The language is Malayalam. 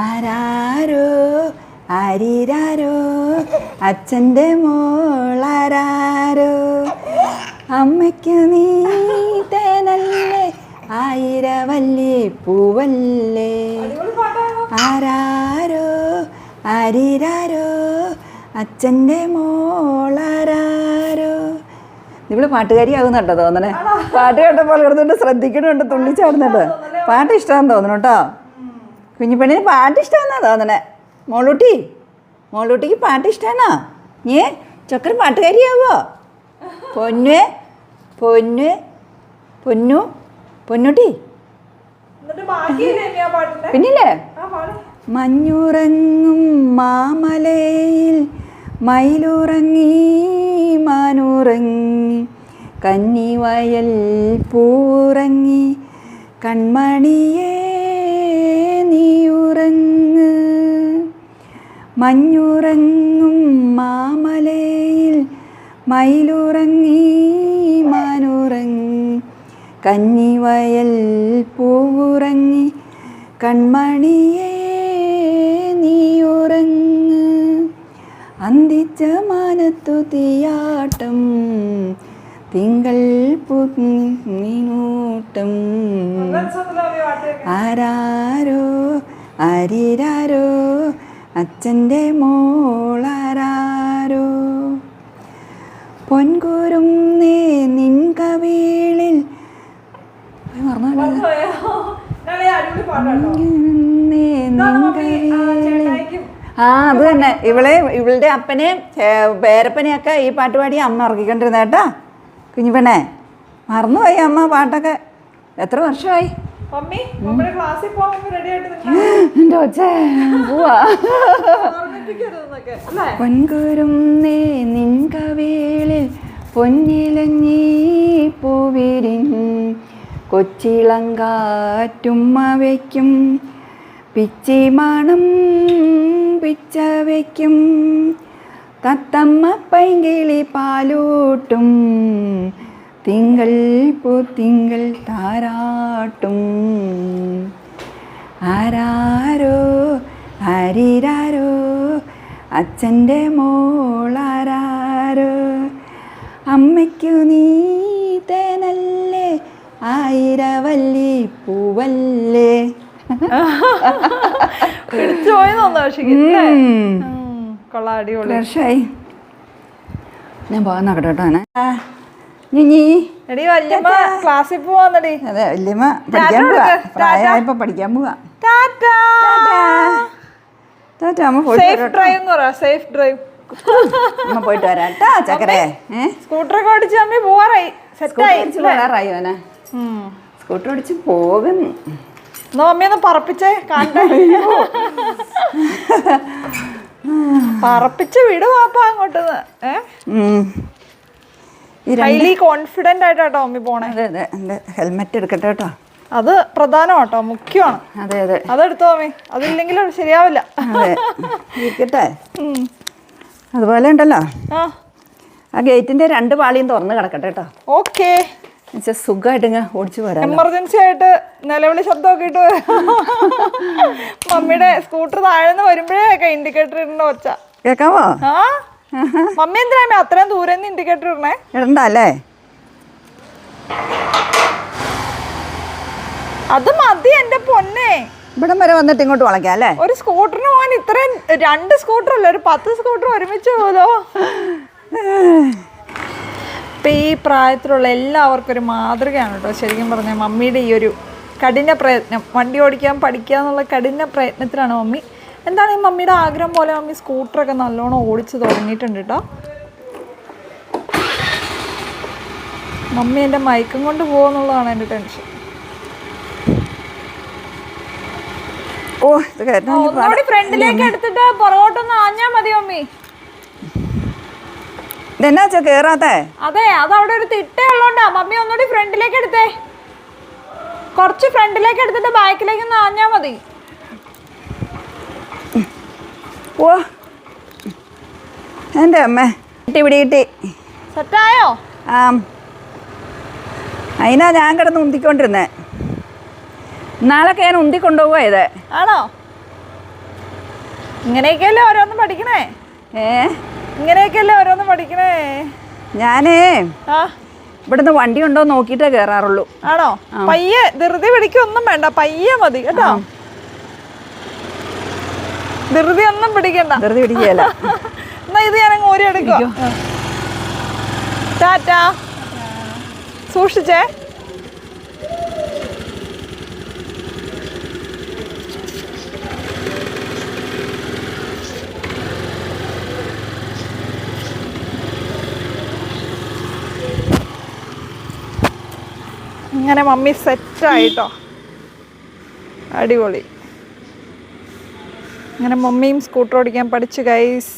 ആരാരോ? ആരിരാരോ? അച്ഛന്റെ മോളാരാരോ? അമ്മയ്ക്ക് നീ തേനല്ലേ? ആയിരവല്ലി പൂവല്ലേ? ആരാരോ? ആരിരാരോ? അച്ഛന്റെ മോളാരാരോ? ഇവൾ പാട്ടുകാരിയാകുന്നുണ്ടോ തോന്നണേ? പാട്ട് കേട്ടപ്പോൾ കിടന്നുകൊണ്ട് ശ്രദ്ധിക്കണുണ്ട് തുള്ളിച്ചാടുന്നുണ്ട്. പാട്ട് ഇഷ്ടമാണെന്ന് തോന്നണം കേട്ടോ കുഞ്ഞിപ്പെണ്ണിന് പാട്ട് ഇഷ്ടമാണെന്നാ തോന്നണേ. മോളൂട്ടി മോളൂട്ടിക്ക് പാട്ട് ഇഷ്ടമാണോ നീ ചക്കര പാട്ടുകാരിയാവോ? പൊന്നു പൊന്നു പൊന്നു പൊന്നുട്ടി. പിന്നില്ലേ? മഞ്ഞുറങ്ങും മാമലയിൽ മയിലുറങ്ങി മാനുറങ്ങി കന്നിവയൽ പൂറങ്ങി കൺമണിയേ മഞ്ഞുറങ്ങും മാമലയിൽ. മയിലുറങ്ങി മാനുറങ്ങി. കഞ്ഞിവയൽ പൂവുറങ്ങി. കൺമണിയേ നീയുറങ്ങ്. അന്തിച്ച മാനത്തു തീയാട്ടം. തിങ്കൾ ഈ ആരാരോ ആരിരാരോ അച്ഛന്റെ മോളാരാരോ? പൊൻകുരും നേ നിൻ കവിളിൽ ആ, അത് തന്നെ. ഇവളെ ഇവളുടെ അപ്പനെയും പേരപ്പനെയും പേരപ്പനെയൊക്കെ ഈ പാട്ട് പാടി അമ്മ ഇറങ്ങിക്കൊണ്ടിരുന്നേട്ടാ കേട്ടാ. മറന്നുപോയി അമ്മ പാട്ടൊക്കെ. എത്ര വർഷമായി? എന്റെ ഒച്ച പോവാ. ഓർമ്മിപ്പിക്കരുതെന്നൊക്കെ അല്ലേ? പൊൻകുരും നേ നിൻ കവേളിൽ പൊന്നിലഞ്ഞീ പൂവിരിൻ കൊച്ചിളങ്കാറ്റുമ്മ വയ്ക്കും പിച്ചിമണം പിച്ച വയ്ക്കും തത്തമ്മ പൈങ്കിളി പാലൂട്ടും തിങ്കൾ പൂത്തിങ്കൾ താരാട്ടും. ആരാരോ ആരിരാരോ അച്ഛന്റെ മോളാരാരോ അമ്മയ്ക്കു നീ തേനല്ലേ ആയിരവല്ലി പൂവല്ലേ. കൊള്ളാടി വർഷമായി ഞാൻ പോകാൻ നോക്കട്ടെ കേട്ടോ എടി വല്യമ്മ ക്ലാസ്സിൽ പോവാന്നടി. അതെ വല്യമ്മ പഠിക്കാൻ. പോവാ. പഠിക്കാൻ പോവാ. സേഫ് ഡ്രൈവ് അമ്മ പോയിട്ട് വരാം ചക്കരേ. ഏ? സ്കൂട്ടറൊക്കെ ഓടിച്ച് അമ്മ പോവാറായി. സ്കൂട്ടർ സെറ്റായി ഓടിച്ച് സ്കൂട്ടർ ഓടിച്ച് പോകുന്നു. എന്നാ പറപ്പിച്ചേ കണ്ടോ. പറപ്പിച്ച് വിട് പാപ്പ അങ്ങോട്ട് ഏ? ഉം. ഈ രണ്ട് ഹൈലി കോൺഫിഡന്റ് ആയിട്ടാട്ടോ അമ്മി പോണേ. അതെ അതെ. എന്റെ ഹെൽമെറ്റ് എടുക്കട്ടെ കേട്ടോ. അത് പ്രധാനമാട്ടോ മുഖ്യമാണ്. അതെ അതെ. അതെടുത്തോ അമ്മി. അതില്ലെങ്കിൽ ശരിയാവില്ല. അതെ. ഇരിക്കട്ടെ. അതുപോലെ ഉണ്ടല്ലോ. ആ. ഗേറ്റിന്റെ രണ്ട് പാളിയും തുറന്ന് കിടക്കട്ടെ കേട്ടോ. ഓക്കേ. സുഖമായിട്ട് ഇങ്ങ് ഓടിച്ചു വരാം എമർജൻസി ആയിട്ട് നിലവിളി ശബ്ദമൊക്കെ ഇട്ട് മമ്മിയുടെ സ്കൂട്ടർ താഴ്ന്ന് വരുമ്പോഴേ ഇൻഡിക്കേറ്റർ ഇടേണ്ട ഒച്ച. കേക്കാമോ ആ. മമ്മി എന്തിനാ അത്രയും ദൂരെ നിന്ന് ഇൻഡിക്കേറ്റർ ഇടണേ ഇടണ്ടല്ലേ? അത് മതി എന്റെ പൊന്നെ. ഇവിടം വരെ വന്നിട്ട് ഇങ്ങോട്ട് വളയ്ക്കാം അല്ലേ? ഒരു സ്കൂട്ടറിന് പോകാൻ ഇത്രയും രണ്ട് സ്കൂട്ടർ അല്ല ഒരു പത്ത് സ്കൂട്ടർ ഒരുമിച്ച് പോലോ ഇപ്പം ഈ പ്രായത്തിലുള്ള എല്ലാവർക്കും ഒരു മാതൃകയാണ് കേട്ടോ ശരിക്കും പറഞ്ഞാൽ മമ്മിയുടെ ഈ ഒരു കഠിന പ്രയത്നം. വണ്ടി ഓടിക്കാൻ പഠിക്കുക എന്നുള്ള കഠിന പ്രയത്നത്തിലാണ് മമ്മി. എന്താണ് ഈ മമ്മിയുടെ ആഗ്രഹം പോലെ മമ്മി സ്കൂട്ടറൊക്കെ നല്ലോണം ഓടിച്ച് തുടങ്ങിയിട്ടുണ്ട് കേട്ടോ മമ്മി എന്റെ മയക്കം കൊണ്ട് പോകുന്നുള്ളതാണ് എന്റെ ടെൻഷൻ ഓ ഇത് ഫ്രണ്ടിലേക്ക് എടുത്തിട്ട് പുറകോട്ടൊന്ന് ആഞ്ഞാ മതി മമ്മി. ഇതെന്നാ വെച്ചാ അതെ അത് അവിടെ ഒരു തിട്ട ഉള്ളോണ്ടാ. മമ്മി ഒന്നുകൂടി ഫ്രണ്ടിലേക്ക് എടുത്തേ. കുറച്ച് ഫ്രണ്ടിലേക്ക് എടുത്തിട്ട് ബാക്കിലേക്ക് ഒന്ന് ആഞ്ഞാ മതി. ഓ എന്റെ അമ്മേ. കിട്ടി പിടി കിട്ടി. സെറ്റായോ? ആ. അതിനാ ഞാൻ കിടന്ന് ഉന്തിക്കൊണ്ടിരുന്നേ. നാളൊക്കെ ഞാൻ ഉന്തിക്കൊണ്ടുപോവാ ഇത്. ആണോ? ഇങ്ങനെയൊക്കെയല്ലേ ഓരോന്നും പഠിക്കണേ? ഏ? ഇങ്ങനെയൊക്കെയല്ലേ ഓരോന്നും പഠിക്കണേ? ഞാനേ ആ. ഇവിടുന്ന് വണ്ടി ഉണ്ടോ നോക്കിട്ടേ കേറാറുള്ളൂ. ആണോ? പയ്യെ ധൃതി പിടിക്കൊന്നും വേണ്ട. പയ്യെ മതി കേട്ടോ? ധൃതി ഒന്നും പിടിക്കണ്ട. ധൃതി പിടിക്കുകയല്ല. എന്നാ ഇത് ഞാനങ്ങ് ഓരി എടുക്കും ടാറ്റാ. സൂക്ഷിച്ചേ. ഇങ്ങനെ മമ്മി സെറ്റായിട്ടോ അടിപൊളി. അങ്ങനെ മമ്മിയും സ്കൂട്ടർ ഓടിക്കാൻ പഠിച്ചു ഗൈസ്